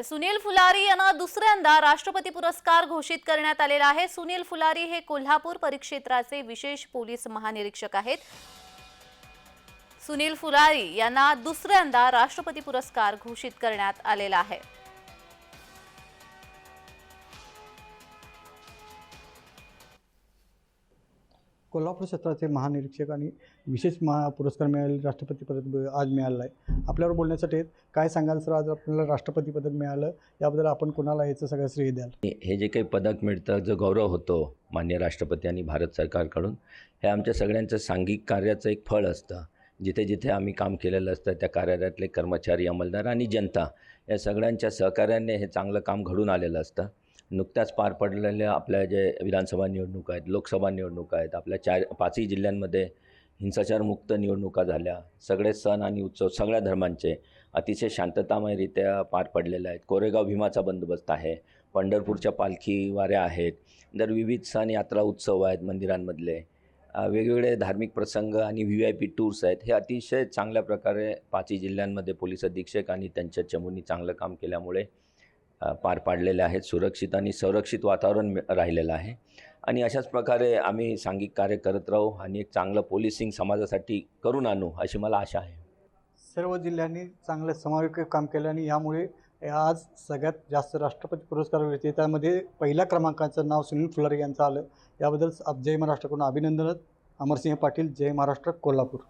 तर सुनील फुलारी यांना दुसऱ्यांदा राष्ट्रपती पुरस्कार घोषित करण्यात आलेला आहे. सुनील फुलारी हे कोल्हापूर परिक्षेत्राचे विशेष पोलीस महानिरीक्षक आहेत. सुनील फुलारी यांना दुसऱ्यांदा राष्ट्रपती पुरस्कार घोषित करण्यात आलेला आहे. कोल्हापूर क्षेत्राचे महानिरीक्षक आणि विशेष महा पुरस्कार मिळाले राष्ट्रपती पदक आज मिळालं आहे. आपल्यावर बोलण्यासाठी काय सांगाल सर? आज आपल्याला राष्ट्रपती पदक मिळालं. याबद्दल आपण कोणाला याचं सगळं श्रेय द्याल? हे जे काही पदक मिळतं जो गौरव होतो मान्य राष्ट्रपती आणि भारत सरकारकडून हे आमच्या सगळ्यांचं सांघिक कार्याचं एक फळ असतं. जिथे जिथे आम्ही काम केलेलं असतं त्या कार्यालयातले कर्मचारी अंमलदार आणि जनता या सगळ्यांच्या सहकार्याने हे चांगलं काम घडून आलेलं असतं. नुकत्याच पार पडलेल्या आपल्या जे विधानसभा निवडणुका आहेत लोकसभा निवडणुका आहेत आपल्या चार पाचही जिल्ह्यांमध्ये हिंसाचारमुक्त निवडणुका झाल्या. सगळे सण आणि उत्सव सगळ्या धर्मांचे अतिशय शांततामयरित्या पार पडलेले आहेत. कोरेगाव भीमाचा बंदोबस्त आहे. पंढरपूरच्या पालखी वाऱ्या आहेत. दर विविध सण यात्रा उत्सव आहेत मंदिरांमधले. वेगवेगळे धार्मिक प्रसंग आणि व्ही आय पी टूर्स आहेत. हे अतिशय चांगल्या प्रकारे पाचही जिल्ह्यांमध्ये पोलीस अधीक्षक आणि त्यांच्या चमूंनी चांगलं काम केल्यामुळे पार पाडलेले आहेत. सुरक्षित आणि संरक्षित वातावरण राहिलेलं आहे. आणि अशाच प्रकारे आम्ही सांघिक कार्य करत राहू आणि एक चांगलं पोलिसिंग समाजासाठी करून आणू अशी मला आशा आहे. सर्व जिल्ह्यांनी चांगलं समावेश काम केलं आणि यामुळे आज सगळ्यात जास्त राष्ट्रपती पुरस्कार विजेत्यामध्ये त्यामध्ये पहिल्या क्रमांकाचं नाव सुनील फुलारे यांचं आलं. याबद्दल जय महाराष्ट्राकडून अभिनंदन. अमरसिंह पाटील जय महाराष्ट्र कोल्हापूर.